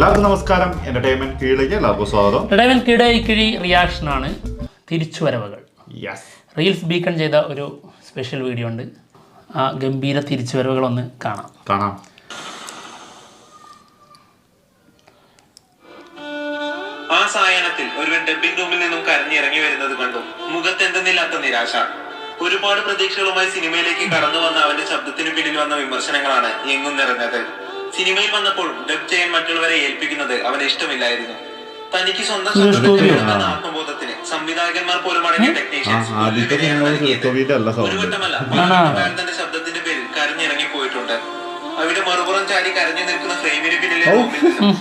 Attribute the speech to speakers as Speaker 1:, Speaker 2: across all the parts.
Speaker 1: എല്ലാവർക്കും നമസ്കാരം. എന്റർടൈൻമെന്റ് കീഴിലേക്ക് എല്ലാവർക്കും സ്വാഗതം.
Speaker 2: എന്റർടൈൻമെന്റ് കിടയി കിഴി റിയാക്ഷനാണ് തിരിച്ചുവരവുകൾ.
Speaker 1: യെസ്
Speaker 2: റീൽസ് ബീക്കൺ ചെയ്ത ഒരു സ്പെഷ്യൽ വീഡിയോ ഉണ്ട്. ആ ഗംഭീര തിരിച്ചുവരവുകളൊന്ന് കാണാം.
Speaker 1: കാണാം.
Speaker 3: ആ സായാഹ്നത്തിൽ ഒരുവൻ ഡബ്ബിംഗ് റൂമിൽ നിന്നും കരഞ്ഞിറങ്ങി വരുന്നത് കണ്ടു. മുഖത്ത് എന്തെന്നില്ലാത്ത നിരാശ. ഒരുപാട് പ്രതീക്ഷകളുമായി സിനിമയിലേക്ക് കടന്നു വന്ന അവന്റെ ശബ്ദത്തിന് പിന്നിൽ വന്ന വിമർശനങ്ങളാണ് എങ്ങും നിറഞ്ഞത്. സിനിമയിൽ വന്നപ്പോൾ ഡബ് ചെയ്യാൻ മറ്റുള്ളവരെ ഏൽപ്പിക്കുന്നത് അവന് ഇഷ്ടമില്ലായിരുന്നു. തനിക്ക് സ്വന്തം ആത്മബോധത്തിന് സംവിധായകന്മാർ പോലും അടങ്ങിയ ടെക്നീഷ്യൻസ് ഒരു? അയാൾ തന്റെ ശബ്ദത്തിന്റെ പേരിൽ കരഞ്ഞിറങ്ങി പോയിട്ടുണ്ട് അവിടെ മറുപുറം ചാരി കരഞ്ഞു നിൽക്കുന്ന ഫ്രെയിമിന് പിന്നിലെ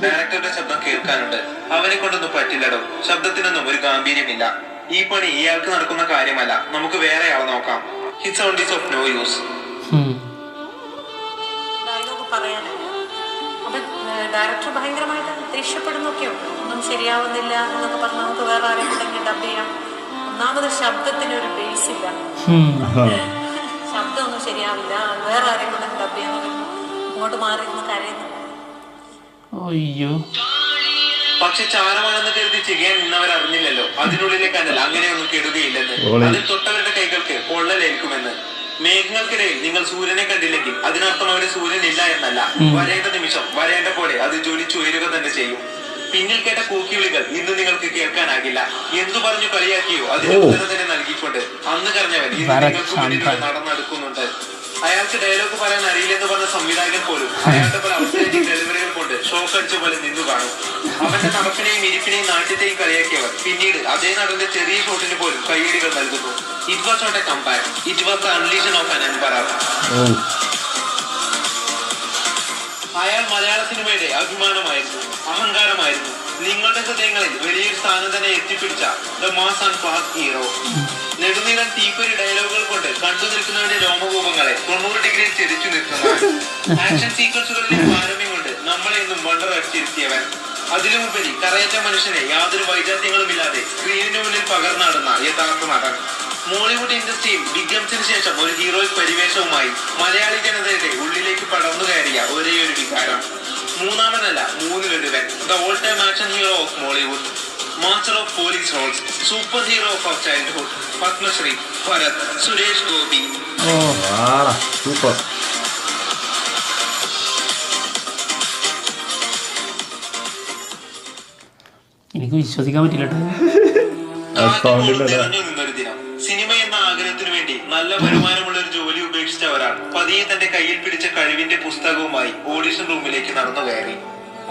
Speaker 3: ഡയറക്ടറുടെ ശബ്ദം കേൾക്കാനുണ്ട് അവനെ കൊണ്ടൊന്നും പറ്റില്ലടോ. ശബ്ദത്തിനൊന്നും ഒരു ഗാംഭീര്യമില്ല. ഈ പണി ഇയാൾക്ക് നടക്കുന്ന കാര്യമല്ല. നമുക്ക് വേറെ ആൾ നോക്കാം. Hit on this off no use.
Speaker 4: Dialogue പറയാനാണ് ഡയറക്ടർ ഭയങ്കരമായിട്ട് ദേഷ്യപ്പെടുന്നൊക്കെ ഉണ്ട്. ഒന്നും ശരിയാവുന്നില്ല എന്നൊക്കെ പറഞ്ഞ് നമുക്ക് വേറെ ആരെങ്കിലും ഡബ് ചെയ്യാം. ഒന്നാമത് ശബ്ദത്തിന് ഒരു ബേസ് ഇല്ല.
Speaker 2: ഒന്നും
Speaker 4: ശബ്ദമൊന്നും ശരിയാവില്ല. വേറെ ആരെങ്കിലും ഡബ് ചെയ്യാൻ ഇങ്ങോട്ട് മാറി നിന്ന് കരയുന്നു.
Speaker 2: അയ്യോ.
Speaker 3: പക്ഷെ ചാരമാണെന്ന് കരുതി ചെയ്യാൻ നിന്നവർ അറിഞ്ഞില്ലല്ലോ അതിനുള്ളിലെ കനൽ അങ്ങനെയൊന്നും കെടുകയില്ലെന്ന്. അതിൽ തൊട്ടവരുടെ കൈകൾക്ക് പൊള്ളലേൽക്കുമെന്ന്. മേഘങ്ങൾക്കിടയിൽ നിങ്ങൾ സൂര്യനെ കണ്ടില്ലെങ്കിൽ അതിനർത്ഥം അവിടെ സൂര്യൻ ഇല്ല എന്നല്ല. വരേണ്ട നിമിഷം വരേണ്ട പോലെ അത് ജ്വലിച്ചുയരുക തന്നെ ചെയ്യും. പിന്നിൽ കേട്ട കൂക്കിവിളികൾ ഇന്ന് നിങ്ങൾക്ക് കേൾക്കാനാകില്ല. എന്തു പറഞ്ഞു കളിയാക്കിയോ? അതിന്. ഉത്തരം തന്നെ നൽകിക്കൊണ്ട് അന്ന് കറിഞ്ഞവൻ ഇന്ന് നിങ്ങൾക്ക് മുന്നിൽ നടന്നെടുക്കുന്നുണ്ട്. അയാൾക്ക് ഡയലോഗ് പറയാൻ അറിയില്ലെന്ന് പറഞ്ഞ സംവിധായകൻ പോലും അയാളുടെ പല ഔട്ട്സ്റ്റേജിംഗ് ഡെലിവറികൾ കൊണ്ട് ഷോക്ക് അടിച്ച പോലെ നിന്നു കാണും. അവന്റെ നടപ്പിനെയും ഇരിപ്പിനെയും നാട്യത്തെയും കളിയാക്കിയവർ. പിന്നീട് അതേ നടന്റെ ചെറിയ ഷോട്ടിന് പോലും കൈയടികൾ നൽകുന്നു. It was not a compact it was the unleashing of an emperor അയാൾ മലയാള സിനിമയുടെ അഭിമാനമായിരുന്നു. അഹങ്കാരമായിരുന്നു നിങ്ങളുടെ ഹൃദയങ്ങളിൽ വലിയൊരു സ്ഥാനം തന്നെ എത്തിപ്പിടിച്ച the mass and fast hero. നെടുനീളം തീപ്പൊരി ഡയലോഗുകൾ കൊണ്ട് കണ്ടു നിൽക്കുന്നവരുടെ രോമകൂപങ്ങളെ തൊണ്ണൂറ് ഡിഗ്രിയിൽ ചെരിച്ചു നിൽക്കുന്നവൻ. ആക്ഷൻ സീക്വൻസുകളിലെ പാരമ്യം കൊണ്ട് നമ്മളെ ഇന്നും വണ്ടർ അടിച്ചിരുത്തിയവൻ. അതിലുമുപരി കറയറ്റ മനുഷ്യനെ യാതൊരു വൈജാത്യങ്ങളും ഇല്ലാതെ സ്ക്രീനിന് മുന്നിൽ പകർന്നാടുന്ന യഥാർത്ഥ നടൻ. മോളിവുഡ് ഇൻഡസ്ട്രിയിൽ ബിഗ് ശേഷം ഒരു ഹീറോയിക് പരിവേഷവുമായി മലയാളി ജനതയുടെ ഉള്ളിലേക്ക് മൂന്നാമനല്ല മൂന്നിലൊരുവൻ the all time action hero of Mollywood master of police roles super hero of of childhood Padmashri Bharat Suresh Gopi
Speaker 1: super
Speaker 2: എനിക്ക് വിശ്വസിക്കാൻ പറ്റില്ല
Speaker 3: സിനിമ എന്ന ആഗ്രഹത്തിനു വേണ്ടി നല്ല വരുമാനമുള്ള പതിയെ തന്റെ കയ്യിൽ പിടിച്ച കഴിവിന്റെ പുസ്തകവുമായി ഓഡിഷൻ റൂമിലേക്ക് നടന്നു കയറി.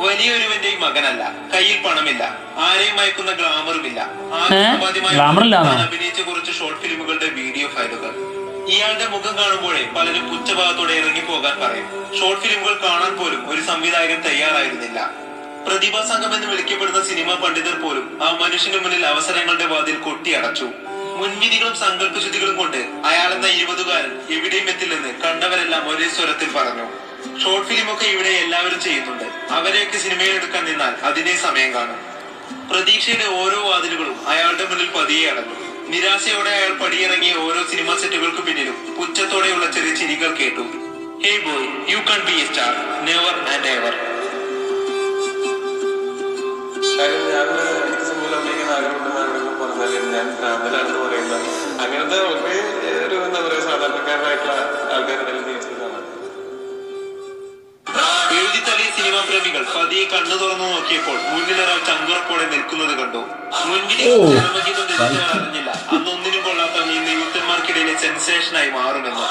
Speaker 3: വലിയൊരുവന്റെ മകനല്ല. കയ്യിൽ പണമില്ല. ആരെയും മയക്കുന്ന ഗ്ലാമറുമില്ല. അഭിനയിച്ച കുറച്ച് ഷോർട്ട് ഫിലിമുകളുടെ വീഡിയോ ഫയലുകൾ. ഇയാളുടെ മുഖം കാണുമ്പോഴേ പലരും പുച്ഛഭാഗത്തോടെ ഇറങ്ങി പോകാൻ പറയും. ഷോർട്ട് ഫിലിമുകൾ കാണാൻ പോലും ഒരു സംവിധായകൻ തയ്യാറായിരുന്നില്ല. പ്രതിഭാ സംഘം എന്ന് വിളിക്കപ്പെടുന്ന സിനിമാ പണ്ഡിതർ പോലും ആ മനുഷ്യന്റെ മുന്നിൽ അവസരങ്ങളുടെ വാതിൽ കൊട്ടിയടച്ചു. മുൻവിധികളും സങ്കല്പശുദ്ധികളും കൊണ്ട് അയാളെന്ന ഇരുപതുകാരൻ എവിടെയും എത്തില്ലെന്ന് കണ്ടവരെല്ലാം ഒരേ സ്വരത്തിൽ പറഞ്ഞു. ഷോർട്ട് ഫിലിം ഒക്കെ ഇവിടെ എല്ലാവരും ചെയ്യുന്നുണ്ട്. അവരെയൊക്കെ സിനിമയിൽ എടുക്കാൻ നിന്നാൽ അതിനെ സമയം കാണും. പ്രതീക്ഷയുടെ ഓരോ വാതിലുകളും അയാളുടെ മുന്നിൽ പതിയെ അടങ്ങും നിരാശയോടെ അയാൾ പടിയിറങ്ങിയ ഓരോ സിനിമാ സെറ്റുകൾക്ക് പിന്നിലും പുച്ഛത്തോടെയുള്ള ചെറിയ ചിരികൾ കേട്ടു. Hey boy you can be a star. Never and ever
Speaker 5: ഞാൻ ആഗ്രഹമുണ്ടെന്നാണ് പറഞ്ഞാൽ ഞാൻ പറയുന്ന അങ്ങനത്തെ വളരെ ഒരു എന്താ പറയുക സാധാരണക്കാരനായിട്ടുള്ള ആൾക്കാരുടെ ജീവിച്ചതാണ്
Speaker 3: എഴുതിത്തള്ളിയ സിനിമാ പ്രേമികൾ പതിയെ കണ്ണു തുറന്നു നോക്കിയപ്പോൾ മുന്നിൽ ഒരാൾ ചങ്കുറപ്പോടെ നിൽക്കുന്നത് കണ്ടു. മുൻപിൽ
Speaker 1: ഓ.
Speaker 3: ചരമഗീതം രചിച്ചവർ അറിഞ്ഞില്ല. അന്ന് ഒന്നിനും കൊള്ളാത്ത ഇന്ന് യൂത്തന്മാർക്കിടയിലെ സെൻസേഷനായി മാറുമെന്ന്?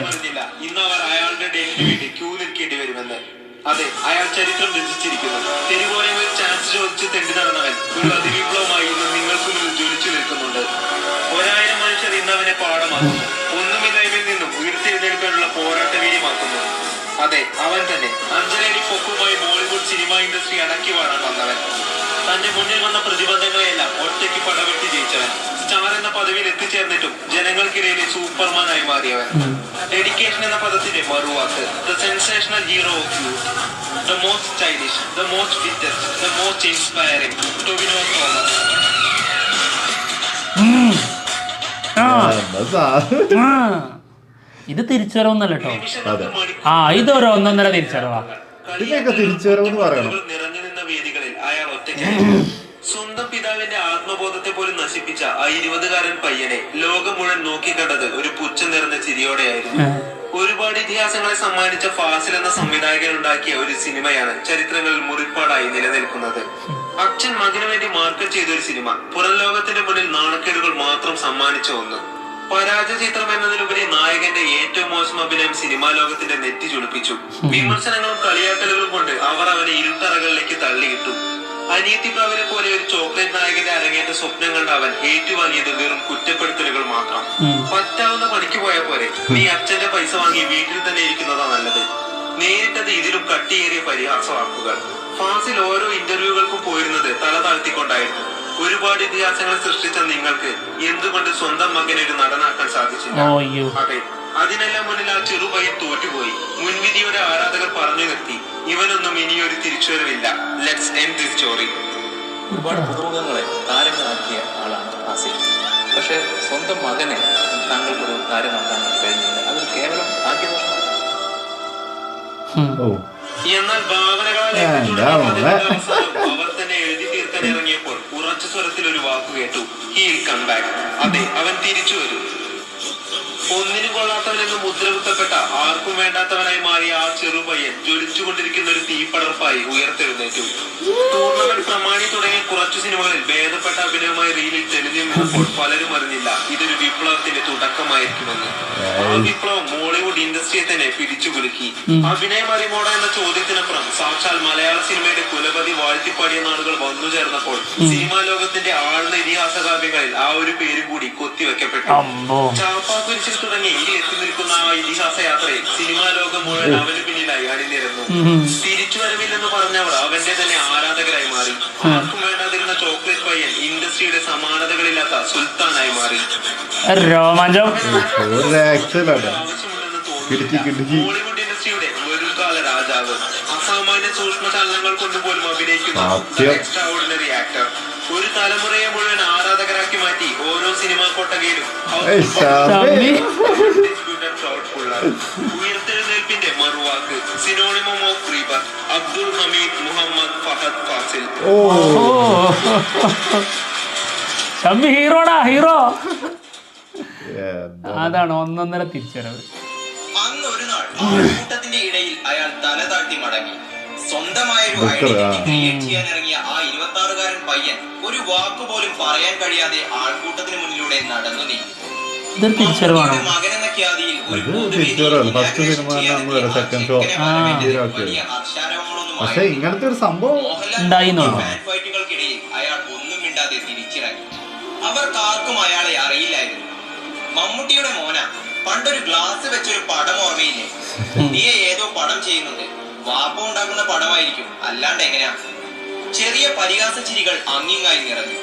Speaker 3: പറഞ്ഞില്ല ഇന്ന് അവർ അയാളുടെ ഡേറ്റിന് വേണ്ടി ക്യൂ നിൽക്കേണ്ടി വരുമെന്ന്. അതെ അയാൾ ചരിത്രം രചിച്ചിരിക്കുന്നു. തെരുവോലെ ഒരു ചാൻസ് ചോദിച്ച് തെണ്ടി നടന്നവൻ ഒരു അതിവിപ്ലവമായി ഇന്ന് നിങ്ങൾക്ക് മുന്നിൽ ജ്വലിച്ചു നിൽക്കുന്നുണ്ട്. ഒരായിരം മനുഷ്യർ ഇന്ന് അവനെ പാഠമാക്കുന്നു ഒന്നുമില്ലായ്മയിൽ നിന്നും ഉയർത്തെഴുന്നേൽക്കാനുള്ള പോരാട്ട വീര്യമാക്കുന്നു. അതെ അവൻ തന്നെ. അഞ്ചരടി പൊക്കവുമായി ബോളിവുഡ് സിനിമ ഇൻഡസ്ട്രി അടക്കി വാഴാൻ വന്നവൻ. തന്റെ മുന്നിൽ വന്ന പ്രതിബന്ധങ്ങളെല്ലാം ഒറ്റയ്ക്ക് പടവെട്ടി ജയിച്ചവൻ. സ്റ്റാർ എന്ന പദവിയിൽ എത്തിച്ചേർന്നിട്ടും ജനങ്ങൾക്കിടയിലെ സൂപ്പർമാനായി മാറിയവൻ. ഡെഡിക്കേഷൻ എന്ന പദത്തിന്റെ മറുവാക്ക് the sensational hero of youth the most stylish the most fittest the most inspiring Tovino Thomas.
Speaker 2: ഇത് തിരിച്ചുവരവൊന്നല്ല കേട്ടോ
Speaker 1: അതെ.
Speaker 2: ആ ഇതൊരു ഒന്നൊന്നര തിരിച്ചറിവാ
Speaker 1: ഇതിനൊക്കെ തിരിച്ചുവരവെന്ന് പറയണം.
Speaker 3: നിറഞ്ഞു നിന്ന വേദികളിൽ അയാൾ സ്വന്തം പിതാവിന്റെ ആത്മബോധത്തെ പോലും നശിപ്പിച്ച ആ ഇരുപതുകാരൻ പയ്യനെ ലോകം മുഴുവൻ നോക്കിക്കണ്ടത് ഒരു പുച്ഛം നിറഞ്ഞ ചിരിയോടെയായിരുന്നു. ഒരുപാട് ഇതിഹാസങ്ങളെ സമ്മാനിച്ച ഫാസിൽ എന്ന സംവിധായകൻ ഉണ്ടാക്കിയ ഒരു സിനിമയാണ് ചരിത്രങ്ങളിൽ മുറിപ്പാടായി നിലനിൽക്കുന്നത്. അച്ഛൻ മകന് വേണ്ടി മാർക്കറ്റ് ചെയ്തൊരു സിനിമ. പുറം ലോകത്തിന്റെ മുന്നിൽ നാണക്കേടുകൾ മാത്രം സമ്മാനിച്ച ഒന്ന്. പരാജയ ചിത്രം എന്നതിലുപരി നായകന്റെ ഏറ്റവും മോശം അഭിനയം സിനിമാ ലോകത്തിന്റെ നെറ്റി ചുളിപ്പിച്ചു. വിമർശനങ്ങളും കളിയാക്കലുകളും കൊണ്ട് അവർ അവനെ ഇരുട്ടറകളിലേക്ക് തള്ളിയിട്ടു. അനിയത്തി പ്രാവിനെ പോലെ ഒരു ചോക്ലേറ്റ് നായകന്റെ അരങ്ങേറ്റ സ്വപ്നം കണ്ട അവൻ ഏറ്റുവാങ്ങിയത് വെറും കുറ്റപ്പെടുത്തലുകൾ മാത്രം. പറ്റാവുന്ന പണിക്ക് പോയ പോലെ നീ അച്ഛന്റെ പൈസ വാങ്ങി വീട്ടിൽ തന്നെ ഇരിക്കുന്നതാ നല്ലത്. നേരിട്ടത് ഇതിലും കട്ടിയേറിയ പരിഹാസവാക്കുകൾ ഫാസിൽ ഓരോ ഇന്റർവ്യൂകൾക്കും പോയിരുന്നത് തല താഴ്ത്തിക്കൊണ്ടായിരുന്നു ഒരുപാട് ഇതിഹാസങ്ങൾ സൃഷ്ടിച്ച നിങ്ങൾക്ക് എന്തുകൊണ്ട് സ്വന്തം മകനെ ഒരു നടനാക്കാൻ സാധിച്ചില്ല?
Speaker 2: അയ്യോ.
Speaker 3: അതെ. അതിനെല്ലാം മുന്നിൽ ആ ചെറുപയ്യൻ തോറ്റുപോയി. മുൻവിധിയുടെ ആരാധകർ പറഞ്ഞു നിർത്തി. ഇവനൊന്നും ഇനിയൊരു തിരിച്ചുവരവില്ല. ലെറ്റ്സ് എൻഡ് ദിസ് സ്റ്റോറി
Speaker 6: ഒരുപാട് പുതുമുഖങ്ങളെ താരങ്ങളാക്കിയ ആളാണ് ഫാസിൽ. പക്ഷേ സ്വന്തം മകനെ താങ്കൾക്കൊരു താരമാക്കാൻ കഴിഞ്ഞില്ല. അതൊരു കേവലം ഭാഗ്യദോഷമാണ്
Speaker 1: ഓ
Speaker 3: എന്നാൽ ഭാവനകളെ? അവർ തന്നെ എഴുതി തീർക്കാൻ ഇറങ്ങിയപ്പോൾ ഉറച്ച സ്വരത്തിൽ ഒരു വാക്ക് കേട്ടു. ഹീൽ കം ബാക്ക് അതെ അവൻ തിരിച്ചു വരും. ഒന്നിനും കൊള്ളാത്തവനെന്ന് മുദ്ര കുത്തപ്പെട്ട ആർക്കും വേണ്ടാത്തവനായി മാറിയ ആ ചെറുപയ്യൻ ജ്വലിച്ചുകൊണ്ടിരിക്കുന്ന ഒരു തീപ്പടർപ്പായി ഉയർത്തെഴുന്നേറ്റു. ടൂർണമെന്റ് പ്രമാണി തുടങ്ങിയ കുറച്ചു സിനിമകളിൽ ഭേദപ്പെട്ട അഭിനയമായി റീലിൽ തെളിഞ്ഞു നിന്നപ്പോൾ പലരും അറിഞ്ഞില്ല ഇതൊരു വിപ്ലവത്തിന്റെ തുടക്കമായിരിക്കുമെന്ന്. ആ വിപ്ലവം മോളിവുഡ് ഇൻഡസ്ട്രിയെ തന്നെ പിടിച്ചുകുലുക്കി അഭിനയം അറിമോട എന്ന ചോദ്യത്തിനപ്പുറം സാക്ഷാൽ മലയാള സിനിമയുടെ കുലപതി വാഴ്ത്തിപ്പാടിയ നാളുകൾ വന്നു ചേർന്നപ്പോൾ സിനിമാ ലോകത്തിന്റെ ആഴ്ന്ന ഇതിഹാസ കാവ്യങ്ങളിൽ ആ ഒരു പേരും കൂടി കൊത്തിവെക്കപ്പെട്ടു. ചാപ്പാക്കുരിശിൽ തുടങ്ങി ഇതിൽ എത്തി നിൽക്കുന്ന ആ ഇതിഹാസ യാത്രയിൽ സിനിമാ ലോകം മുഴുവൻ അവന് പിന്നിലായി. അണിനിരന്നു തിരിച്ചു വരവില്ലെന്ന് പറഞ്ഞവർ അവന്റെ തന്നെ ആരാധകരായി മാറി. ആർക്കും വേണ്ടാതിരുന്ന ചോക്ലേറ്റ് പയ്യൻ ഇൻഡസ്ട്രിയുടെ സമാനതകളില്ലാത്ത സുൽത്താനായി മാറി.
Speaker 2: രോമാഞ്ചം.
Speaker 3: ബോളിവുഡ് വരുംകാല രാജാവ്. അസാമാന്യ സൂക്ഷ്മ ചലനങ്ങൾ കൊണ്ടുപോലും അഭിനയിക്കുന്ന. എക്സ്ട്രാ ഓർഡിനറി ആക്ടർ ഒരു തലമുറയെ മുഴുവൻ ആരാധകരാക്കി മാറ്റി ഓരോ സിനിമാ കൊട്ടകയിലും. ഉയർത്തെഴുന്നേൽപ്പിന്റെ മറുവാക്ക് synonym of rebirth Abdul Hameed Muhammad Fahad Fasil.
Speaker 2: Shammi ഹീറോടാ hero അതാണ് ഒന്നൊന്നര തിരിച്ചറിവ്.
Speaker 7: അന്ന് ഒരു നാൾ കൂട്ടത്തിന്റെ ഇടയിൽ അയാൾ തല താഴ്ത്തി മടങ്ങി. സ്വന്തമായ ഒരു
Speaker 1: ബുക്കർ,
Speaker 7: ഐഡന്റിറ്റി
Speaker 1: ആ.
Speaker 7: ക്രിയേറ്റ് ചെയ്യാൻ ഇറങ്ങിയ ആ ഇരുപത്തി ആറുകാരൻ പയ്യൻ ഒരു വാക്ക് പോലും പറയാൻ കഴിയാതെ ആൾക്കൂട്ടത്തിന് മുന്നിലൂടെ നടന്നു നീങ്ങി.
Speaker 2: ഇതൊരു തിരിച്ചറിവാണോ?
Speaker 1: ഇത്. സിനിമ
Speaker 7: ഹർഷാരവങ്ങളൊന്നും
Speaker 1: പക്ഷെ ഇങ്ങനത്തെ ഒരു സംഭവം
Speaker 7: ഫൈറ്റുകൾക്കിടയിൽ അയാൾ ഒന്നും മിണ്ടാതെ തിരിച്ചിറങ്ങി. അവർക്കാർക്കും അയാളെ അറിയില്ലായിരുന്നു. മമ്മൂട്ടിയുടെ മോന പണ്ടൊരു ഗ്ലാസ് വെച്ചൊരു പടം ഓർമ്മയില്ലേ? നീ ഏതോ പടം ചെയ്യുന്നുണ്ട്. വാപ്പ ഉണ്ടാക്കുന്ന പടമായിരിക്കും. അല്ലാണ്ട് എങ്ങനെയാ? ചെറിയ പരിഹാസ ചിരികൾ അങ്ങിങ്ങായി നിറഞ്ഞു.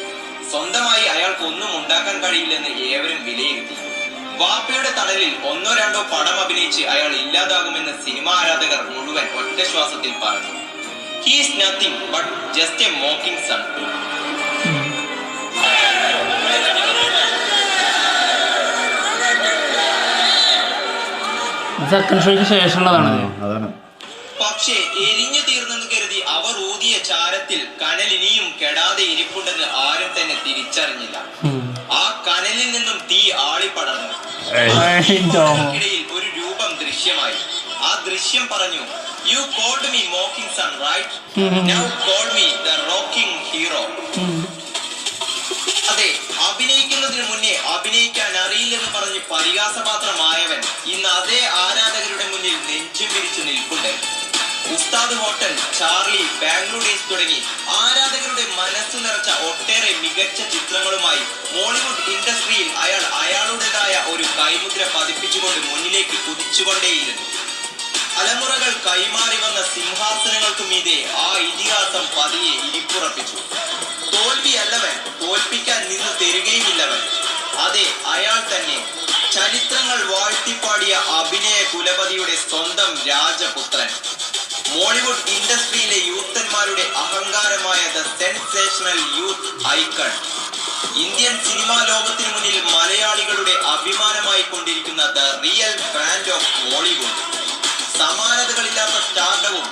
Speaker 7: സ്വന്തമായി അയാൾക്കൊന്നും ഉണ്ടാക്കാൻ കഴിയില്ലെന്ന് ഏവരും വിലയിരുത്തി. വാപ്പയുടെ തണലിൽ ഒന്നോ രണ്ടോ പടം അഭിനയിച്ച് അയാൾ ഇല്ലാതാകുമെന്ന് സിനിമാ ആരാധകർ മുഴുവൻ ഒറ്റ ശ്വാസത്തിൽ പറഞ്ഞു. He's nothing but just a mocking son
Speaker 2: second ഷോയ്ക്ക് ശേഷമുള്ളതാണ്.
Speaker 1: അതാണ്.
Speaker 7: പക്ഷേ എരിഞ്ഞു തീർന്നെന്ന് കരുതി അവർ ഊതിയ ചാരത്തിൽ കനൽ ഇനിയും കെടാതെ ഇരിപ്പുണ്ടെന്ന് ആരും തന്നെ തിരിച്ചറിഞ്ഞില്ല. ആ കനലിൽ നിന്നും തീ ആളിപ്പടർന്നു. ഇടയിൽ ഒരു രൂപം ദൃശ്യമായി. ആ ദൃശ്യം പറഞ്ഞു you called me mocking son right now call me the rocking hero അതെ അഭിനയിക്കുന്നതിന് മുന്നേ അഭിനയിക്കാൻ അറിയില്ലെന്ന് പറഞ്ഞ് പരിഹാസപാത്രമായവൻ ഇന്ന് അതേ ആരാധകരുടെ മുന്നിൽ നെഞ്ചും പിരിച്ചു നിൽപ്പുണ്ട്. ഉസ്താദ് ഹോട്ടൽ ചാർലി ബാംഗ്ലൂർ ഡേയ്സ് തുടങ്ങി ആരാധകരുടെ മനസ്സ് നിറച്ച ഒട്ടേറെ മികച്ച ചിത്രങ്ങളുമായി മോളിവുഡ് ഇൻഡസ്ട്രിയിൽ അയാൾ അയാളുടേതായ ഒരു കൈമുദ്ര പതിപ്പിച്ചുകൊണ്ട് മുന്നിലേക്ക് കുതിച്ചുകൊണ്ടേയിരുന്നു. തലമുറകൾ കൈമാറി വന്ന സിംഹാസനങ്ങൾക്കു മീതെ ആ ഇതിഹാസം പതിയെ ഇരിപ്പുറപ്പിച്ചു. തോൽവിയല്ലവൻ തോൽപ്പിക്കാൻ നിന്ന് തരികയുമില്ലവൻ. അതെ അയാൾ തന്നെ. ചരിത്രങ്ങൾ വാഴ്ത്തിപ്പാടിയ അഭിനയ കുലപതിയുടെ സ്വന്തം രാജപുത്രൻ. മോളിവുഡ് ഇൻഡസ്ട്രിയിലെ യൂത്തന്മാരുടെ അഹങ്കാരമായ the sensational youth icon. Indian cinema ലോകത്തിന് മുന്നിൽ മലയാളികളുടെ അഭിമാനമായി കൊണ്ടിരിക്കുന്ന the real brand of Bollywood. സമാനതകളില്ലാത്ത സ്റ്റാർഡവും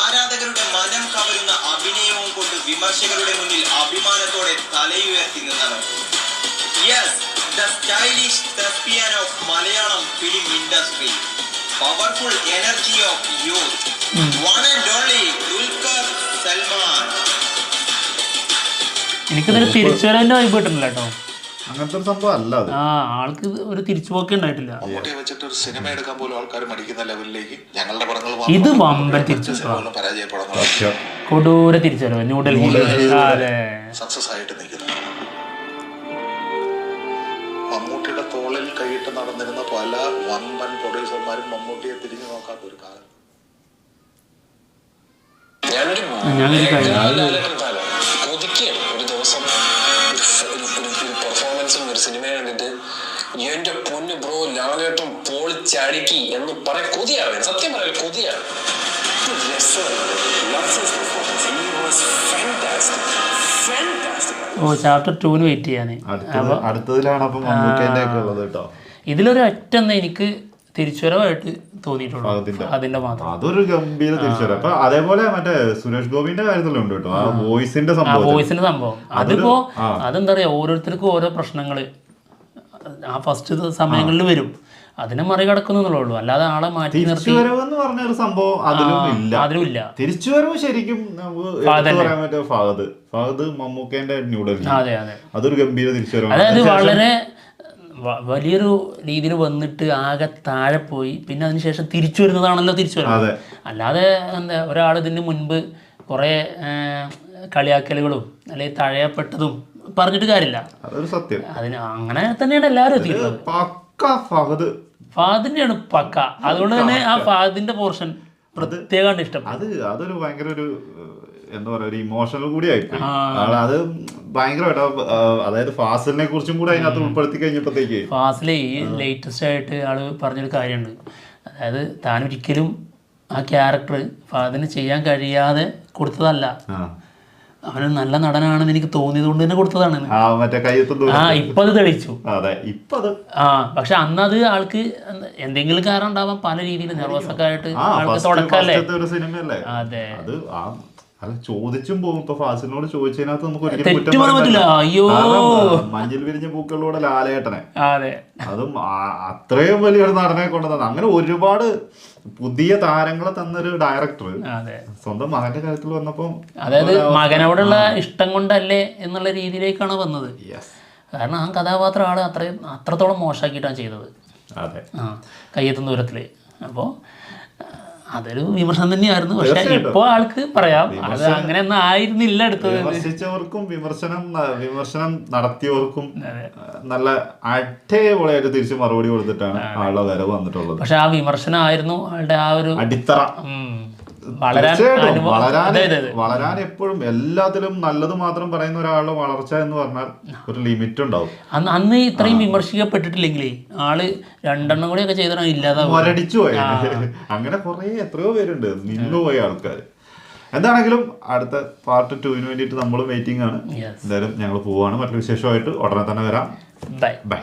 Speaker 7: ആരാധകരുടെ മനം കവരുന്ന അഭിനയവും കൊണ്ട് വിമർശകരുടെ മുന്നിൽ അഭിമാനത്തോടെ തലയുയർത്തി നിന്നവർ. Yes the stylish thespian of Malayalam film industry powerful energy of youth one and only Dulquer Salmaan.
Speaker 2: എനിക്കിതൊരു തിരിച്ചുവരവിന്റെ വൈബ് കിട്ടുന്നില്ല കേട്ടോ.
Speaker 1: അങ്ങനത്തെ ഒരു സംഭവം അല്ല അത്.
Speaker 2: ആ ആൾക്ക് ഒരു തിരിച്ചുപോക്കേ ഉണ്ടായിട്ടില്ല.
Speaker 8: മമ്മൂട്ടിയെ വെച്ചിട്ട് ഒരു സിനിമ എടുക്കാൻ പോലും ആൾക്കാർ മടിക്കുന്ന ലെവലിലേക്ക് ഞങ്ങളുടെ പടങ്ങൾ
Speaker 2: ഇത് വമ്പൻ തിരിച്ചു
Speaker 8: പരാജയപ്പെടുന്നു
Speaker 2: കൊടൂര തിരിച്ചുവരവ് ന്യൂഡൽഹി
Speaker 8: സക്സസ് ആയിട്ട് നിൽക്കുന്നു. തോളിൽ കൈയിട്ട് നടന്നിരുന്ന പല വമ്പൻ പ്രൊഡ്യൂസർമാരും മമ്മൂട്ടിയെ തിരിഞ്ഞു നോക്കാത്ത ഒരു കാലം.
Speaker 9: ഞാനൊരു കൊതിക്കുകയാണ് ഒരു ദിവസം പെർഫോമൻസും ഒരു സിനിമ കണ്ടിട്ട് എന്റെ പൊന്നു ബ്രോ ലാലേട്ടൻ പൊളിച്ചടുക്കി എന്ന് പറയാൻ കൊതിയാണ്. സത്യം പറയാൻ കൊതിയാണ്. രസമാണ്.
Speaker 2: ഓ ചാപ്റ്റർ ടൂവിന് വെയിറ്റ് ചെയ്യാൻ
Speaker 1: അടുത്തത് അടുത്തതിലാണ് അപ്പം ഉള്ളത് കേട്ടോ.
Speaker 2: ഇതിലൊരു ഒറ്റ എനിക്ക് തിരിച്ചുവരവായിട്ട് തോന്നിയിട്ടുള്ളൂ. അതിന്റെ മാത്രം.
Speaker 1: അതൊരു ഗംഭീര അപ്പൊ അതേപോലെ മറ്റേ സുരേഷ് ഗോപിന്റെ കാര്യത്തിലും ഉണ്ട് കേട്ടോ. ആ വോയിസിന്റെ സംഭവം
Speaker 2: വോയിസിന്റെ സംഭവം. അതിപ്പോ. അതെന്താ പറയാ ഓരോരുത്തർക്കും ഓരോ പ്രശ്നങ്ങൾ. ആ ഫസ്റ്റ് സമയങ്ങളിൽ വരും. അതിനെ മറികടക്കുന്നു ഉള്ളൂ അല്ലാതെ ആളെ മാറ്റി നിർത്തി
Speaker 1: തിരിച്ചുവരവ് എന്ന് പറഞ്ഞ ഒരു സംഭവം അതിലും ഇല്ല.
Speaker 2: അതിലും ഇല്ല
Speaker 1: തിരിച്ചുവരവ് ശരിക്കും നമുക്ക് എടുത്ത് പറയാൻ പറ്റിയ ഫഹദ്. ഫഹദ് മമ്മൂക്കേന്റെ ന്യൂഡൽഹി.
Speaker 2: അതെ അതെ.
Speaker 1: അതൊരു ഗംഭീര തിരിച്ചുവരവ്
Speaker 2: അതായത് വളരെ വലിയൊരു രീതിയിൽ വന്നിട്ട് ആകെ താഴെ പോയി. പിന്നെ അതിനുശേഷം തിരിച്ചു വരുന്നതാണല്ലോ തിരിച്ചു. വരുന്നത് അല്ലാതെ എന്താ ഒരാൾ ഇതിന് മുൻപ് കുറേ കളിയാക്കലുകളും അല്ലെങ്കിൽ തഴയപ്പെട്ടതും പറഞ്ഞിട്ട് കാര്യമില്ല.
Speaker 1: അതൊരു സത്യം.
Speaker 2: അതിന് അങ്ങനെ തന്നെയാണ് എല്ലാവരും എത്തിയിട്ടുള്ളത്.
Speaker 1: പക്ക ഫഹദ്.
Speaker 2: ഫാദിന്റെയാണ് പക്ക. അതുകൊണ്ട് തന്നെ ആ ഫാദിന്റെ പോർഷൻ പ്രത്യേകമാണ് ഇഷ്ടം.
Speaker 1: അത് അതൊരു ഭയങ്കര ഒരു എന്താ പറയാ ഒരു ഇമോഷണൽ കൂടി ആയിപ്പോയി അത് ഭയങ്കരമായിട്ട് അതായത് ഫാസിലിനെ കുറിച്ചും കൂടി അതിനകത്ത് ഉൾപ്പെടുത്തി കഴിഞ്ഞപ്പോഴത്തേക്ക്.
Speaker 2: ഫാസിലെ ഈ ലേറ്റസ്റ്റ് ആയിട്ട് ആൾ പറഞ്ഞൊരു കാര്യമുണ്ട്. അതായത് താൻ ഒരിക്കലും ആ ക്യാരക്ടർ ഫാദിന് ചെയ്യാൻ കഴിയാതെ കൊടുത്തതല്ല. അവന് നല്ല നടനാണെന്ന് എനിക്ക് തോന്നിയത് കൊണ്ട് തന്നെ കൊടുത്തതാണ്.
Speaker 1: ആ
Speaker 2: ഇപ്പൊ അത്
Speaker 1: തെളിച്ചു
Speaker 2: ആ പക്ഷെ അന്ന് അത് ആൾക്ക് എന്തെങ്കിലും കാരണം ഉണ്ടാവാം പല രീതിയിൽ നെർവസ് ഒക്കെ ആയിട്ട് ആൾക്ക്
Speaker 1: തുടക്കല്ലേ
Speaker 2: അതെ.
Speaker 1: അത് ചോദിച്ചും പോകും. ഇപ്പൊ ഫാസിലിനോട് ചോദിച്ചതിനകത്ത് നമുക്ക് ഒരിക്കലും കുറ്റം
Speaker 2: പറയാൻ പറ്റില്ല. അയ്യോ.
Speaker 1: മഞ്ഞിൽ വിരിഞ്ഞ പൂക്കളിലൂടെ ലാലേട്ടനെ.
Speaker 2: അതെ.
Speaker 1: അത്രയും വലിയൊരു നടനെ കൊണ്ടുവന്നത് അങ്ങനെ ഒരുപാട് പുതിയ താരങ്ങളെ തന്നൊരു ഡയറക്ടർ സ്വന്തം മകന്റെ കാര്യത്തിൽ വന്നപ്പോ
Speaker 2: അതായത് മകനോടുള്ള ഇഷ്ടം കൊണ്ടല്ലേ എന്നുള്ള രീതിയിലേക്കാണ് വന്നത്. കാരണം ആ കഥാപാത്രം ആൾ അത്രയും അത്രത്തോളം മോശമാക്കിയിട്ടാണ് ചെയ്തത്.
Speaker 1: അതെ.
Speaker 2: ആ ദൂരത്തിൽ. അപ്പോൾ അതൊരു വിമർശനം തന്നെയായിരുന്നു. പക്ഷെ ഇപ്പോ ആൾക്ക് പറയാം. അത് അങ്ങനെ ഒന്നും ആയിരുന്നില്ല എടുത്തത്
Speaker 1: വിമർശിച്ചവർക്കും വിമർശനം വിമർശനം നടത്തിയവർക്കും നല്ല അടിപൊളിയായിട്ട് തിരിച്ച് മറുപടി കൊടുത്തിട്ടാണ് ആളുടെ വരവ് വന്നിട്ടുള്ളത്.
Speaker 2: പക്ഷെ ആ വിമർശനമായിരുന്നു ആളുടെ ആ ഒരു
Speaker 1: അടിത്തറ.
Speaker 2: വളരാൻ
Speaker 1: വളരാൻ എപ്പോഴും എല്ലാത്തിലും നല്ലത് മാത്രം പറയുന്ന ഒരാളുടെ വളർച്ച എന്ന് പറഞ്ഞാൽ ഒരു ലിമിറ്റ് ഉണ്ടാവും.
Speaker 2: അന്ന് അന്ന് ഇത്രയും വിമർശിക്കപ്പെട്ടിട്ടില്ലെങ്കിലേ ആൾ രണ്ടെണ്ണം കൂടിയൊക്കെ ചെയ്തിട്ടാണ് ഇല്ലാതാവും
Speaker 1: മരടിച്ചു പോയി. അങ്ങനെ കുറെ എത്രയോ പേരുണ്ട്. നിന്നുപോയ ആൾക്കാർ എന്താണെങ്കിലും അടുത്ത പാർട്ട് ടുവിന് വേണ്ടിയിട്ട് നമ്മളും വെയിറ്റിംഗ് ആണ്. എന്തായാലും ഞങ്ങൾ പോവാണ്. മറ്റൊരു വിശേഷമായിട്ട് ഉടനെ തന്നെ വരാം.
Speaker 2: Bye
Speaker 1: bye